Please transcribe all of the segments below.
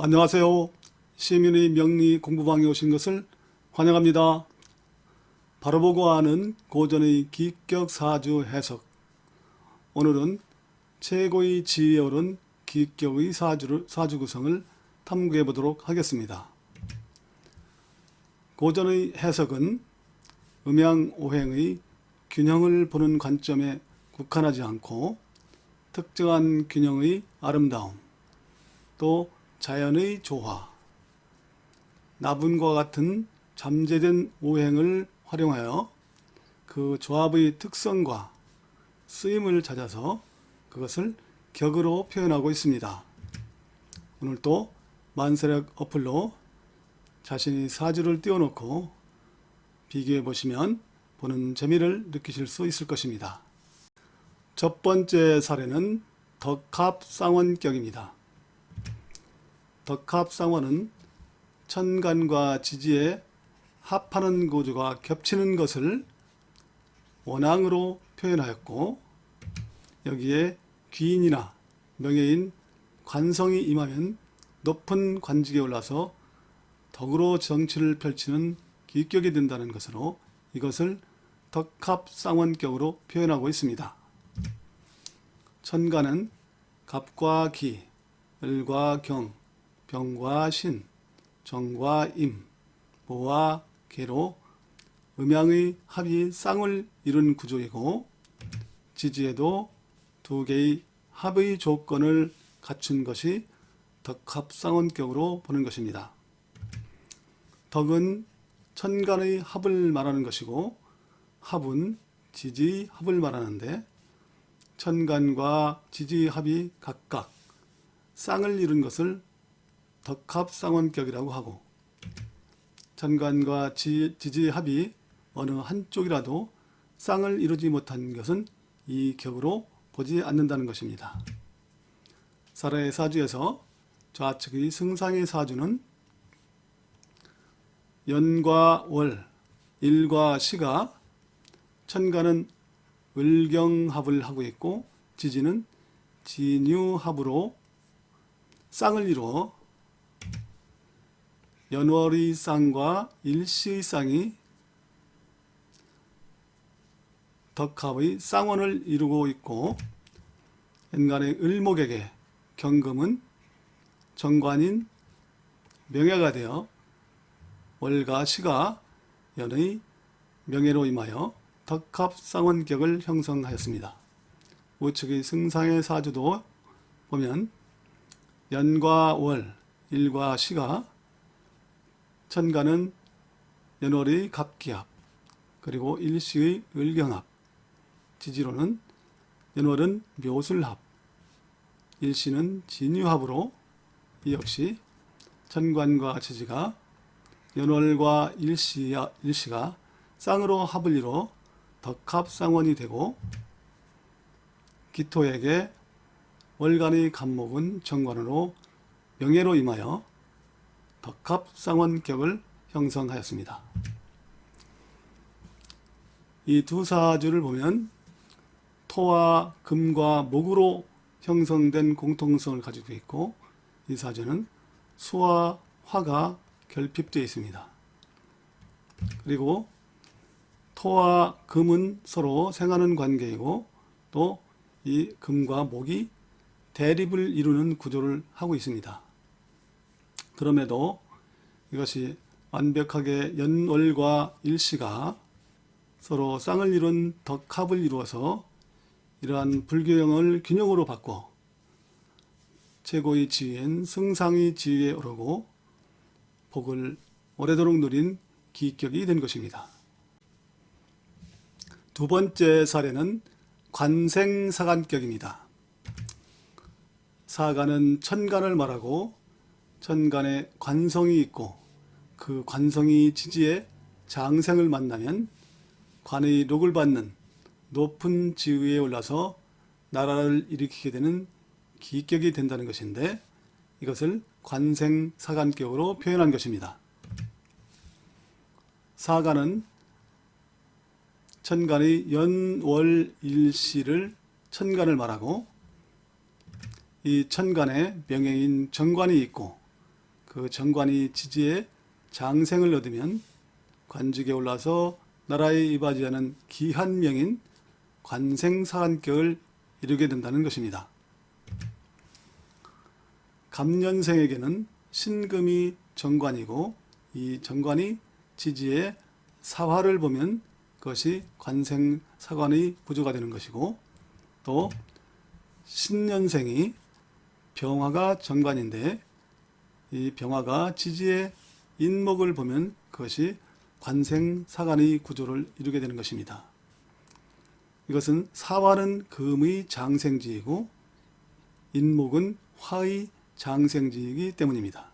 안녕하세요. 시민의 명리 공부방에 오신 것을 환영합니다. 바로 보고 아는 고전의 기격 사주 해석. 오늘은 최고의 지혜에 오른 기격의 사주를, 사주 구성을 탐구해 보도록 하겠습니다. 고전의 해석은 음양오행의 균형을 보는 관점에 국한하지 않고 특정한 균형의 아름다움, 또 자연의 조화, 나분과 같은 잠재된 오행을 활용하여 그 조합의 특성과 쓰임을 찾아서 그것을 격으로 표현하고 있습니다. 오늘 또 만세력 어플로 자신의 사주를 띄워놓고 비교해 보시면 보는 재미를 느끼실 수 있을 것입니다. 첫 번째 사례는 덕합상원격입니다. 덕합상원은 천간과 지지에 합하는 구조가 겹치는 것을 원앙으로 표현하였고 여기에 귀인이나 명예인 관성이 임하면 높은 관직에 올라서 덕으로 정치를 펼치는 기격이 된다는 것으로 이것을 덕합상원격으로 표현하고 있습니다. 천간은 갑과 기, 을과 경, 병과 신, 정과 임, 모와 개로 음양의 합이 쌍을 이룬 구조이고 지지에도 두 개의 합의 조건을 갖춘 것이 덕합상원격으로 보는 것입니다. 덕은 천간의 합을 말하는 것이고 합은 지지의 합을 말하는데 천간과 지지의 합이 각각 쌍을 이룬 것을 덕합상원격이라고 하고 천간과 지, 지지의 합이 어느 한쪽이라도 쌍을 이루지 못한 것은 이 격으로 보지 않는다는 것입니다. 사라의 사주에서 좌측의 승상의 사주는 연과 월, 일과 시가 천간은 을경합을 하고 있고 지지는 진유합으로 쌍을 이루어 연월의 쌍과 일시의 쌍이 덕합의 쌍원을 이루고 있고 연간의 을목에게 경금은 정관인 명예가 되어 월과 시가 연의 명예로 임하여 덕합상원격을 형성하였습니다. 우측의 승상의 사주도 보면 연과 월, 일과 시가 천간은 연월의 갑기합, 그리고 일시의 을경합, 지지로는 연월은 묘술합, 일시는 진유합으로 이 역시 천관과 지지가 연월과 일시, 일시가 쌍으로 합을 이뤄 덕합상원이 되고 기토에게 월간의 간목은 정관으로 명예로 임하여 덕합상원격을 형성하였습니다. 이 두 사주를 보면 토와 금과 목으로 형성된 공통성을 가지고 있고 이 사주는 수와 화가 결핍되어 있습니다. 그리고 토와 금은 서로 생하는 관계이고 또 이 금과 목이 대립을 이루는 구조를 하고 있습니다. 그럼에도 이것이 완벽하게 연월과 일시가 서로 쌍을 이룬 덕합을 이루어서 이러한 불교형을 균형으로 바꿔 최고의 지위인 승상의 지위에 오르고 복을 오래도록 누린 기격이 된 것입니다. 두 번째 사례는 관생사간격입니다. 사간은 천간을 말하고 천간에 관성이 있고 그 관성이 지지에 장생을 만나면 관의 록을 받는 높은 지위에 올라서 나라를 일으키게 되는 기격이 된다는 것인데 이것을 관생사간격으로 표현한 것입니다. 사간은 천간의 연월일시를 천간을 말하고 이 천간에 명예인 정관이 있고 그 정관이 지지에 장생을 얻으면 관직에 올라서 나라에 이바지하는 귀한 명인 관생사관격을 이루게 된다는 것입니다. 갑년생에게는 신금이 정관이고 이 정관이 지지에 사화를 보면 그것이 관생사관의 구조가 되는 것이고 또 신년생이 병화가 정관인데 이 병화가 지지에 인목을 보면 그것이 관생사관의 구조를 이루게 되는 것입니다. 이것은 사화는 금의 장생지이고 인목은 화의 장생지이기 때문입니다.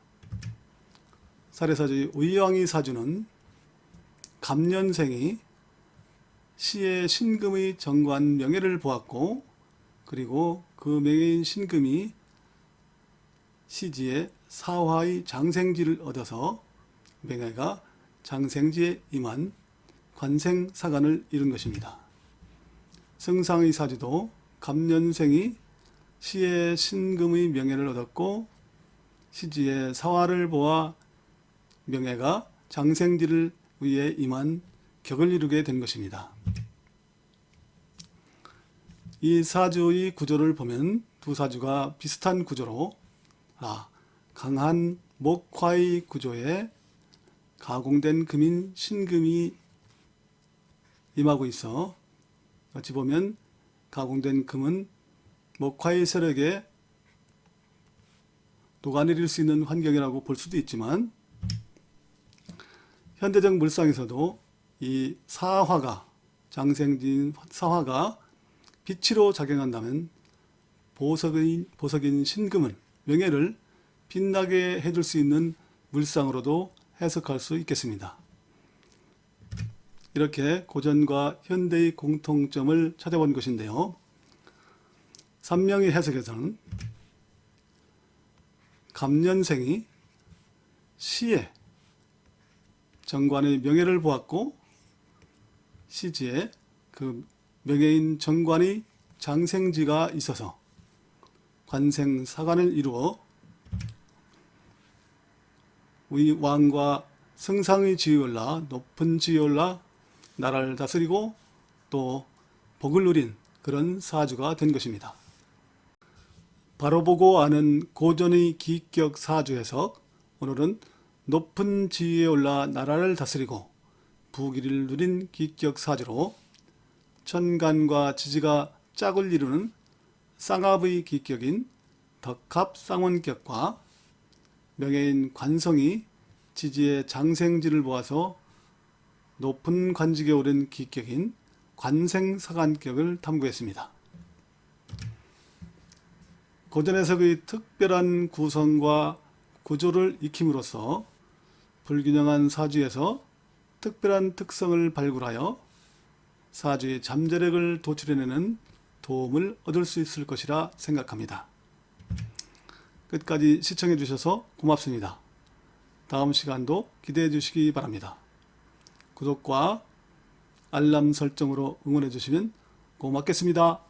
사례사주의 의왕이 사주는 갑년생이 시의 신금의 정관 명예를 보았고 그리고 그 명예인 신금이 시지에 사화의 장생지를 얻어서 명예가 장생지에 임한 관생사관을 이룬 것입니다. 승상의 사주도 갑년생이 시의 신금의 명예를 얻었고 시지에 사화를 보아 명예가 장생지를 위해 임한 격을 이루게 된 것입니다. 이 사주의 구조를 보면 두 사주가 비슷한 구조로 아, 강한 목화의 구조에 가공된 금인 신금이 임하고 있어. 어찌 보면 가공된 금은 목화의 세력에 녹아내릴 수 있는 환경이라고 볼 수도 있지만 현대적 물상에서도 이 사화가 장생진 사화가 빛으로 작용한다면 보석인 보석인 신금을 명예를 빛나게 해줄 수 있는 물상으로도 해석할 수 있겠습니다. 이렇게 고전과 현대의 공통점을 찾아본 것인데요. 삼명의 해석에서는 갑년생이 시에 정관의 명예를 보았고 시지에 그 명예인 정관이 장생지가 있어서 관생 사관을 이루어 우리 왕과 승상의 지위에 올라 높은 지위에 올라 나라를 다스리고 또 복을 누린 그런 사주가 된 것입니다. 바로 보고 아는 고전의 기격 사주 해석 오늘은 높은 지위에 올라 나라를 다스리고 부귀를 누린 기격 사주로 천간과 지지가 짝을 이루는 쌍합의 기격인 덕합 쌍원격과 명예인 관성이 지지의 장생지를 보아서 높은 관직에 오른 기격인 관생사관격을 탐구했습니다. 고전 해석의 특별한 구성과 구조를 익힘으로써 불균형한 사주에서 특별한 특성을 발굴하여 사주의 잠재력을 도출해내는 도움을 얻을 수 있을 것이라 생각합니다. 끝까지 시청해 주셔서 고맙습니다. 다음 시간도 기대해 주시기 바랍니다. 구독과 알람 설정으로 응원해 주시면 고맙겠습니다.